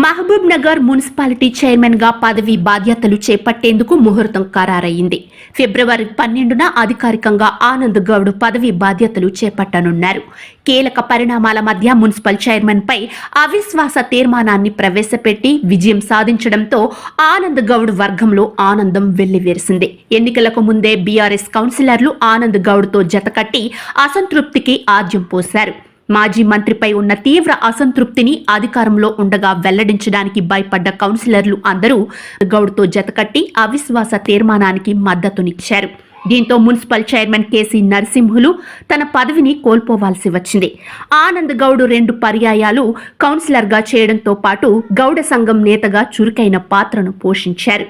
Mahabub Nagar municipality చైర్మన్గా పదవి బాధ్యతలు చేపట్టేందుకు ముహూర్తం ఖరారయ్యింది. ఫిబ్రవరి పన్నెండున అధికారికంగా ఆనంద్ గౌడ్ పదవి బాధ్యతలు చేపట్టనున్నారు. కీలక పరిణామాల మధ్య మున్సిపల్ చైర్మన్ పై అవిశ్వాస తీర్మానాన్ని ప్రవేశపెట్టి విజయం సాధించడంతో ఆనంద్ గౌడ్ వర్గంలో ఆనందం వెల్లివేసింది ఎన్నికలకు ముందే బీఆర్ఎస్ కౌన్సిలర్లు ఆనంద్ గౌడ్తో జతకట్టి అసంతృప్తికి ఆద్యం పోశారు. మాజీ మంత్రిపై ఉన్న తీవ్ర అసంతృప్తిని అధికారంలో ఉండగా వెల్లడించడానికి భయపడ్డ కౌన్సిలర్లు అందరూ గౌడ్తో జతకట్టి అవిశ్వాస తీర్మానానికి మద్దతునిచ్చారు. దీంతో మున్సిపల్ చైర్మన్ కేసీ నరసింహులు తన పదవిని కోల్పోవాల్సి వచ్చింది. ఆనంద్ గౌడ్ రెండు పర్యాయాలు కౌన్సిలర్గా చేయడంతో పాటు గౌడ సంఘం నేతగా చురుకైన పాత్రను పోషించారు.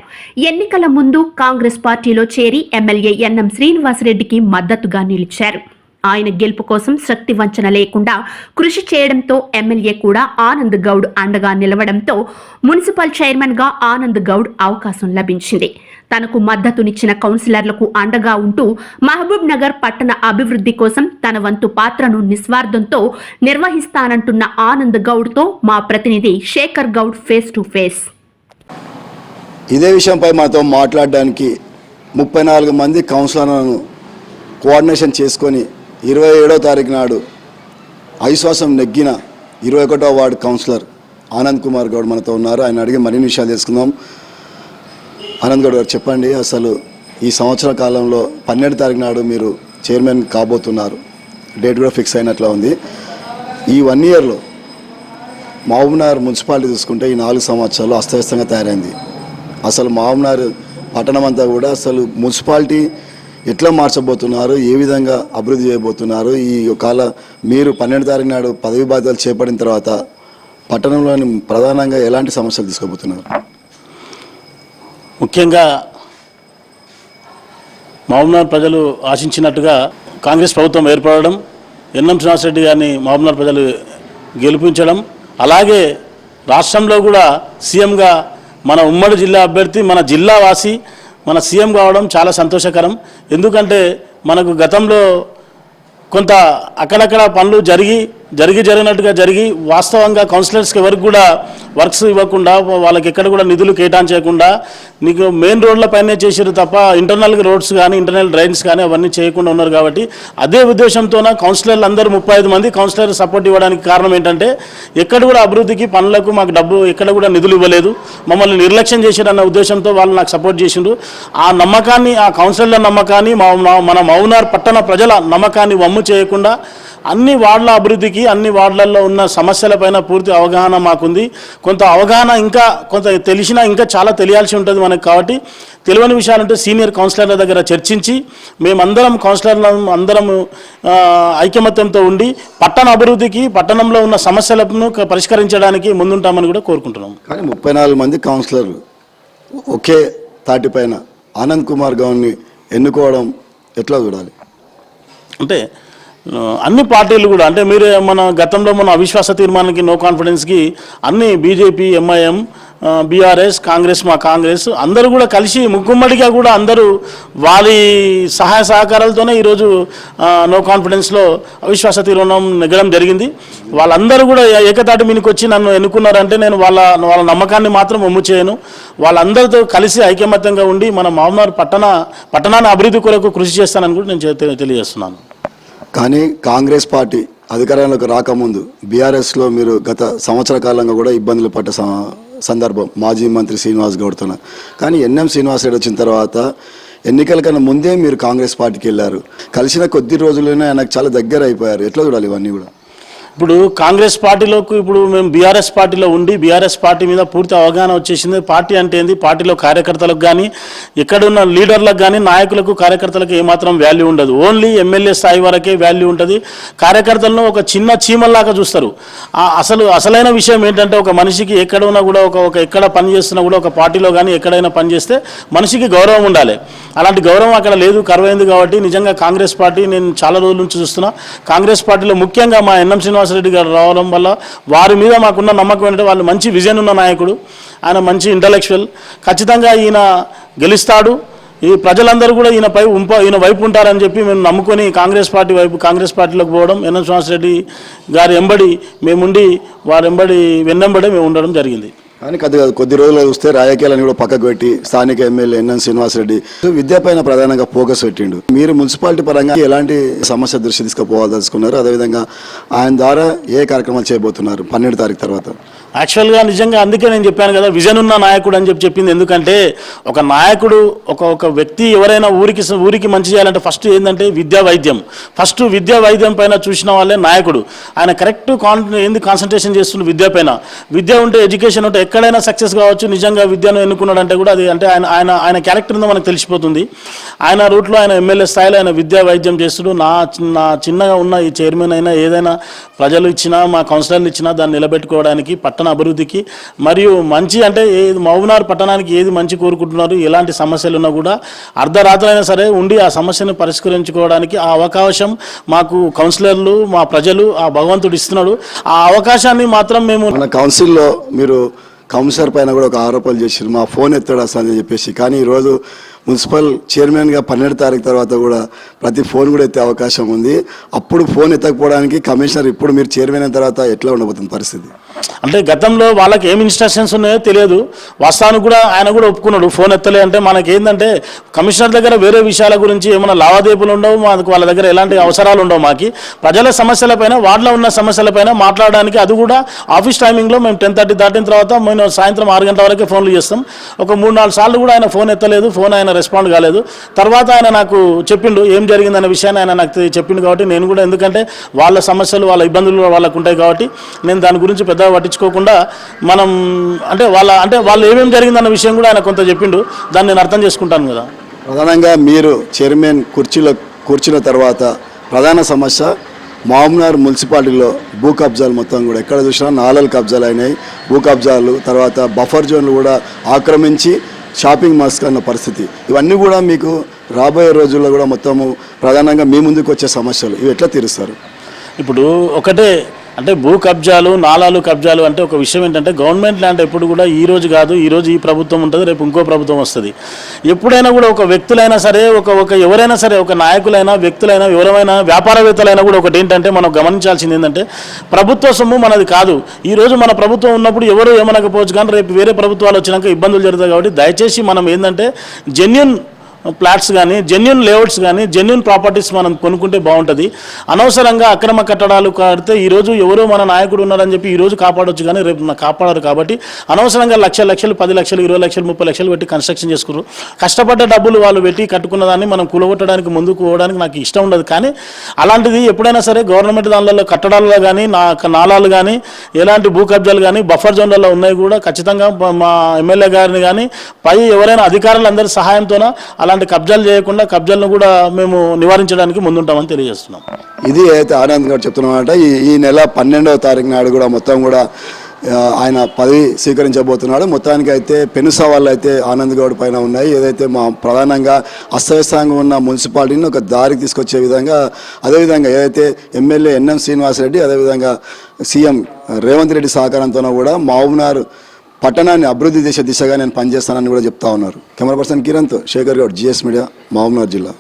ఎన్నికల ముందు కాంగ్రెస్ పార్టీలో చేరి ఎమ్మెల్యే ఎన్ఎం శ్రీనివాసరెడ్డికి మద్దతుగా నిలిచారు. ఆయన గెలుపు కోసం శక్తి వంచన లేకుండా కృషి చేయడంతో ఎమ్మెల్యే కూడా ఆనంద్ గౌడ్ అండగా నిలవడంతో మున్సిపల్ చైర్మన్గా ఆనంద్ గౌడ్ అవకాశం లభించింది. తనకు మద్దతునిచ్చిన కౌన్సిలర్లకు అండగా ఉంటూ మహబూబ్ నగర్ పట్టణ అభివృద్ధి కోసం తన వంతు పాత్రను నిస్వార్థంతో నిర్వహిస్తానంటున్న ఆనంద్ గౌడ్తో మా ప్రతినిధి Shekhar Goud face to face. ఇదే విషయంపై మాతో మాట్లాడడానికి ముప్పై నాలుగు మంది కౌన్సిలర్లను కోఆర్డినేషన్ చేసుకొని ఇరవై ఏడో తారీఖు నాడు అవిశ్వాసం నెగ్గిన ఇరవై ఒకటో వార్డు కౌన్సిలర్ ఆనంద్ కుమార్ గౌడ్ మనతో ఉన్నారు. ఆయన అడిగి మరిన్ని విషయాలు తెలుసుకుందాం. ఆనంద్ గౌడ్ గారు చెప్పండి అసలు ఈ సంవత్సర కాలంలో పన్నెండు తారీఖు నాడు మీరు చైర్మన్ కాబోతున్నారు. డేట్ కూడా ఫిక్స్ అయినట్లా ఉంది. ఈ వన్ ఇయర్లో మహబూబ్నగర్ మున్సిపాలిటీ చూసుకుంటే ఈ నాలుగు సంవత్సరాలు అస్తవ్యస్తంగా తయారైంది. అసలు మహబూబ్నగర్ పట్టణం అంతా కూడా అసలు మున్సిపాలిటీ ఎట్లా మార్చబోతున్నారు ఏ విధంగా అభివృద్ధి చేయబోతున్నారు ఈ కాల మీరు పన్నెండు తారీఖు నాడు పదవి బాధ్యతలు చేపట్టిన తర్వాత పట్టణంలోని ప్రధానంగా ఎలాంటి సమస్యలు తీసుకోబోతున్నారు ముఖ్యంగా మహబూబ్నగర్ ప్రజలు ఆశించినట్టుగా కాంగ్రెస్ ప్రభుత్వం ఏర్పడడం ఎన్ఎం శ్రీనివాసరెడ్డి గారిని మహబూబ్నగర్ ప్రజలు గెలిపించడం అలాగే రాష్ట్రంలో కూడా సీఎంగా మన ఉమ్మడి జిల్లా అభ్యర్థి మన జిల్లావాసి మన సీఎం కావడం చాలా సంతోషకరం. ఎందుకంటే మనకు గతంలో కొంత అక్కడక్కడ పనులు జరిగి జరిగి జరిగినట్టుగా జరిగి వాస్తవంగా కౌన్సిలర్స్కి ఎవరికి కూడా వర్క్స్ ఇవ్వకుండా వాళ్ళకి ఎక్కడ కూడా నిధులు కేటాయించకుండా నీకు మెయిన్ రోడ్ల పైనే చేశారు తప్ప ఇంటర్నల్ రోడ్స్ కానీ ఇంటర్నల్ డ్రైన్స్ కానీ అవన్నీ చేయకుండా ఉన్నారు కాబట్టి అదే ఉద్దేశంతోన కౌన్సిలర్లు అందరూ ముప్పై ఐదు మంది కౌన్సిలర్ సపోర్ట్ ఇవ్వడానికి కారణం ఏంటంటే ఎక్కడ కూడా అభివృద్ధికి పనులకు మాకు డబ్బు ఎక్కడ కూడా నిధులు ఇవ్వలేదు. మమ్మల్ని నిర్లక్ష్యం చేశారన్న ఉద్దేశంతో వాళ్ళు నాకు సపోర్ట్ చేసిండ్రు. ఆ నమ్మకాన్ని ఆ కౌన్సిలర్ల నమ్మకాన్ని మా మన మౌనార్ పట్టణ ప్రజల నమ్మకాన్ని వమ్ము చేయకుండా అన్ని వార్డుల అభివృద్ధికి అన్ని వార్డులలో ఉన్న సమస్యలపైన పూర్తి అవగాహన మాకుంది. కొంత అవగాహన ఇంకా కొంత తెలిసినా ఇంకా చాలా తెలియాల్సి ఉంటుంది మనకు కాబట్టి తెలియని విషయాలంటే సీనియర్ కౌన్సిలర్ల దగ్గర చర్చించి మేమందరం కౌన్సిలర్ల అందరం ఐకమత్యంతో ఉండి పట్టణ అభివృద్ధికి పట్టణంలో ఉన్న సమస్యలను పరిష్కరించడానికి ముందుంటామని కూడా కోరుకుంటున్నాం. కానీ ముప్పై నాలుగు మంది కౌన్సిలర్లు ఒకే తాటిపైన ఆనంద్ కుమార్ గౌడ్ని ఎన్నుకోవడం ఎట్లా చూడాలి? అంటే అన్ని పార్టీలు కూడా అంటే మీరు మన గతంలో మన అవిశ్వాస తీర్మానానికి నో కాన్ఫిడెన్స్కి అన్ని బీజేపీ ఎంఐఎం బీఆర్ఎస్ కాంగ్రెస్ మా కాంగ్రెస్ అందరూ కూడా కలిసి ముక్కుమ్మడిగా కూడా అందరూ వారి సహాయ సహకారాలతోనే ఈరోజు నో కాన్ఫిడెన్స్లో అవిశ్వాస తీర్మానం నెగ్గడం జరిగింది. వాళ్ళందరూ కూడా ఏకతాటి మీనికి వచ్చి నన్ను ఎన్నుకున్నారంటే నేను వాళ్ళ వాళ్ళ నమ్మకాన్ని మాత్రం ఒమ్ము చేయను. వాళ్ళందరితో కలిసి ఐకమత్యంగా ఉండి మన మామూలు పట్టణ పట్టణాన్ని అభివృద్ధి కొరకు కృషి చేస్తానని కూడా నేను తెలియజేస్తున్నాను. కానీ కాంగ్రెస్ పార్టీ అధికారంలోకి రాకముందు బీఆర్ఎస్లో మీరు గత సంవత్సర కాలంగా కూడా ఇబ్బందులు పడ్డ స- సందర్భం మాజీ మంత్రి శ్రీనివాస్ గౌడ్తో కానీ ఎన్ఎం శ్రీనివాస్ రెడ్డి వచ్చిన తర్వాత ఎన్నికల కన్నా ముందే మీరు కాంగ్రెస్ పార్టీకి వెళ్ళారు. కలిసిన కొద్ది రోజుల్లోనే ఆయనకు చాలా దగ్గర అయిపోయారు ఎట్లా చూడాలి ఇవన్నీ కూడా? ఇప్పుడు కాంగ్రెస్ పార్టీలోకి ఇప్పుడు మేము బీఆర్ఎస్ పార్టీలో ఉండి బీఆర్ఎస్ పార్టీ మీద పూర్తి అవగాహన వచ్చేసింది. పార్టీ అంటే ఏంది? పార్టీలో కార్యకర్తలకు కానీ ఎక్కడున్న లీడర్లకు కానీ నాయకులకు కార్యకర్తలకు ఏమాత్రం వాల్యూ ఉండదు. ఓన్లీ ఎమ్మెల్యే స్థాయి వరకే వాల్యూ ఉంటుంది. కార్యకర్తలను ఒక చిన్న చీమల్లాగా చూస్తారు. ఆ అసలు అసలైన విషయం ఏంటంటే ఒక మనిషికి ఎక్కడ ఉన్నా కూడా ఒక ఒక ఎక్కడ పని చేస్తున్నా కూడా ఒక పార్టీలో కానీ ఎక్కడైనా పనిచేస్తే మనిషికి గౌరవం ఉండాలి. అలాంటి గౌరవం అక్కడ లేదు. కరువైంది కాబట్టి నిజంగా కాంగ్రెస్ పార్టీ నేను చాలా రోజుల నుంచి చూస్తున్నా. కాంగ్రెస్ పార్టీలో ముఖ్యంగా మా ఎన్ఎం శ్రీనివాసరెడ్డి గారు రావడం వల్ల వారి మీద మాకున్న నమ్మకం ఏంటంటే వాళ్ళు మంచి విజన్ ఉన్న నాయకుడు. ఆయన మంచి ఇంటలెక్చువల్ ఖచ్చితంగా ఈయన గెలుస్తాడు. ఈ ప్రజలందరూ కూడా ఈయనపై ఉంప ఈయన వైపు ఉంటారని చెప్పి మేము నమ్ముకొని కాంగ్రెస్ పార్టీ వైపు కాంగ్రెస్ పార్టీలోకి పోవడం ఎన్ఎం శ్రీనివాసరెడ్డి గారి ఎంబడి మేముండి వారి ఎంబడి వెన్నెంబడే మేము ఉండడం జరిగింది. కానీ కొద్ది కొద్ది రోజులు చూస్తే రాజకీయాలను కూడా పక్కకు పెట్టి స్థానిక ఎమ్మెల్యే ఎన్ఎన్ శ్రీనివాసరెడ్డి విద్యపైన ప్రధానంగా ఫోకస్ పెట్టిండు. మీరు మున్సిపాలిటీ పరంగా ఎలాంటి సమస్య దృష్టి తీసుకుపోవాలదలుచుకున్నారు అదేవిధంగా ఆయన ద్వారా ఏ కార్యక్రమాలు చేయబోతున్నారు? పన్నెండు తారీఖు తర్వాత. యాక్చువల్గా నిజంగా అందుకే నేను చెప్పాను కదా విజన్ ఉన్న నాయకుడు అని చెప్పి చెప్పింది. ఎందుకంటే ఒక నాయకుడు ఒక ఒక వ్యక్తి ఎవరైనా ఊరికి ఊరికి మంచి చేయాలంటే ఫస్ట్ ఏంటంటే విద్యా వైద్యం. ఫస్ట్ విద్యా వైద్యం పైన చూసిన వాళ్ళే నాయకుడు. ఆయన కరెక్ట్ కాన్ ఏంది కాన్సన్ట్రేషన్ చేస్తున్న విద్య పైన. విద్య ఉంటే ఎడ్యుకేషన్ ఉంటే ఎక్కడైనా సక్సెస్ కావచ్చు. నిజంగా విద్యను ఎన్నుకున్నాడంటే కూడా అది అంటే ఆయన ఆయన ఆయన క్యారెక్టర్ ఉందో మనకు తెలిసిపోతుంది. ఆయన రూట్లో ఆయన ఎమ్మెల్యే స్థాయిలో ఆయన విద్యా వైద్యం చేస్తుడు. నా నా చిన్నగా ఉన్న ఈ చైర్మన్ అయినా ఏదైనా ప్రజలు ఇచ్చినా మా కౌన్సిలర్లు ఇచ్చినా దాన్ని నిలబెట్టుకోవడానికి పట్టణ అభివృద్ధికి మరియు మంచి అంటే ఏది మౌనార్ పట్టణానికి ఏది మంచి కోరుకుంటున్నారు ఎలాంటి సమస్యలు ఉన్నా కూడా అర్ధరాత్రైనా సరే ఉండి ఆ సమస్యను పరిష్కరించుకోవడానికి ఆ అవకాశం మాకు కౌన్సిలర్లు మా ప్రజలు ఆ భగవంతుడు ఇస్తున్నాడు. ఆ అవకాశాన్ని మాత్రం మేము మన కౌన్సిల్లో మీరు కౌన్సిలర్ పైన కూడా ఒక ఆరోపణలు చేశారు. మా ఫోన్ ఎత్తాడు అసలు అని చెప్పేసి. కానీ ఈరోజు మున్సిపల్ చైర్మన్గా పన్నెండు తారీఖు తర్వాత కూడా ప్రతి ఫోన్ కూడా ఎత్తే అవకాశం ఉంది. అప్పుడు ఫోన్ ఎత్తకపోవడానికి కమిషనర్ ఇప్పుడు మీరు చైర్మన్ అయిన తర్వాత ఎట్లా ఉండబోతుంది పరిస్థితి? అంటే గతంలో వాళ్ళకి ఏం ఇన్స్ట్రక్షన్స్ ఉన్నాయో తెలియదు. వాస్తవానికి కూడా ఆయన కూడా ఒప్పుకున్నాడు. ఫోన్ ఎత్తలే అంటే మనకి ఏంటంటే కమిషనర్ దగ్గర వేరే విషయాల గురించి ఏమైనా లావాదేవీలు ఉండవు మాకు వాళ్ళ దగ్గర ఎలాంటి అవసరాలు ఉండవు మాకు. ప్రజల సమస్యలపైన వార్డులో ఉన్న సమస్యలపైన మాట్లాడడానికి అది కూడా ఆఫీస్ టైమింగ్లో మేము టెన్ థర్టీ దాటిన తర్వాత మేము సాయంత్రం ఆరు గంటల వరకే ఫోన్లు చేస్తాం. ఒక మూడు నాలుగు సార్లు కూడా ఆయన ఫోన్ ఎత్తలేదు ఫోన్ ఆయన రెస్పాండ్ కాలేదు. తర్వాత ఆయన నాకు చెప్పిండు ఏం జరిగిందనే విషయాన్ని ఆయన నాకు చెప్పిండు కాబట్టి నేను కూడా ఎందుకంటే వాళ్ళ సమస్యలు వాళ్ళ ఇబ్బందులు వాళ్ళకు ఉంటాయి కాబట్టి నేను దాని గురించి పెద్ద పట్టించుకోకుండా మనం అంటే వాళ్ళ అంటే వాళ్ళు ఏమేమి జరిగిందన్న విషయం కూడా ఆయన కొంత చెప్పిండు. దాన్ని నేను అర్థం చేసుకుంటాను కదా. ప్రధానంగా మీరు చైర్మన్ కుర్చీలో కూర్చున్న తర్వాత ప్రధాన సమస్య మామూనార్ మున్సిపాలిటీలో భూ కబ్జాలు మొత్తం కూడా ఎక్కడ చూసినా నాలుగు కబ్జాలు అయినాయి. భూ కబ్జాలు తర్వాత బఫర్ జోన్లు కూడా ఆక్రమించి షాపింగ్ మాల్స్ అన్న పరిస్థితి. ఇవన్నీ కూడా మీకు రాబోయే రోజుల్లో కూడా మొత్తము ప్రధానంగా మీ ముందుకు వచ్చే సమస్యలు. ఇవి ఎట్లా తీరుస్తారు? ఇప్పుడు ఒకటే అంటే భూ కబ్జాలు నాలాలు కబ్జాలు అంటే ఒక విషయం ఏంటంటే గవర్నమెంట్ ల్యాండ్ ఎప్పుడు కూడా ఈ రోజు కాదు ఈ రోజు ఈ ప్రభుత్వం ఉంటుంది రేపు ఇంకో ప్రభుత్వం వస్తుంది. ఎప్పుడైనా కూడా ఒక వ్యక్తులైనా సరే ఒక ఒక ఎవరైనా సరే ఒక నాయకులైనా వ్యక్తులైనా ఎవరైనా వ్యాపారవేత్తలైనా కూడా ఒకటి ఏంటంటే మనం గమనించాల్సింది ఏంటంటే ప్రభుత్వ సొమ్ము మనది కాదు. ఈ రోజు మన ప్రభుత్వం ఉన్నప్పుడు ఎవరు ఏమనకపోవచ్చు కానీ రేపు వేరే ప్రభుత్వాలు వచ్చినాక ఇబ్బందులు జరుగుతాయి కాబట్టి దయచేసి మనం ఏంటంటే జెన్యున్ ప్లాట్స్ కానీ జెన్యున్ లేఅవుట్స్ కానీ జెన్యున్ ప్రాపర్టీస్ మనం కొనుక్కుంటే బాగుంటుంది. అనవసరంగా అక్రమ కట్టడాలు కడితే ఈరోజు ఎవరో మన నాయకుడు ఉన్నారని చెప్పి ఈరోజు కాపాడొచ్చు కానీ రేపు కాపాడరు కాబట్టి అనవసరంగా లక్ష లక్షలు పది లక్షలు ఇరవై లక్షలు ముప్పై లక్షలు పెట్టి కన్స్ట్రక్షన్ చేసుకున్నారు కష్టపడ్డ డబ్బులు వాళ్ళు పెట్టి కట్టుకున్న దాన్ని మనం కూలగొట్టడానికి ముందుకు పోవడానికి నాకు ఇష్టం ఉండదు. కానీ అలాంటిది ఎప్పుడైనా సరే గవర్నమెంట్ దానిలో కట్టడాలలో కానీ నా నాళాలు కానీ ఎలాంటి భూ కబ్జాలు కానీ బఫర్ జోన్లలో ఉన్నాయి కూడా ఖచ్చితంగా మా- ఎమ్మెల్యే గారిని కానీ పై ఎవరైనా అధికారులందరి సహాయంతోన అలాంటి కబ్జాలు చేయకుండా కబ్జాలను కూడా మేము నివారించడానికి ముందుంటామని తెలియజేస్తున్నాం. ఇది అయితే ఆనంద్ గారు చెప్తున్నమాట ఈ నెల పన్నెండవ తారీఖు నాడు కూడా మొత్తం కూడా ఆయన పదవి స్వీకరించబోతున్నాడు. మొత్తానికి అయితే పెను సవాళ్ళు అయితే ఆనంద్ గౌడ్ పైన ఉన్నాయి. ఏదైతే మా ప్రధానంగా అస్తవ్యస్తంగా ఉన్న మున్సిపాలిటీని ఒక దారికి తీసుకొచ్చే విధంగా అదేవిధంగా ఏదైతే ఎమ్మెల్యే ఎన్ఎం శ్రీనివాసరెడ్డి అదేవిధంగా సీఎం రేవంత్ రెడ్డి సహకారంతోనూ కూడా మహబూబ్నగర్ పట్టణాన్ని అభివృద్ధి చేసే దిశగా నేను పనిచేస్తానని కూడా చెప్తా ఉన్నారు. కెమెరా పర్సన్ కిరణ్తో శేఖర్ గౌడ్ జిఎస్ మీడియా మహబూబ్నగర్ జిల్లా.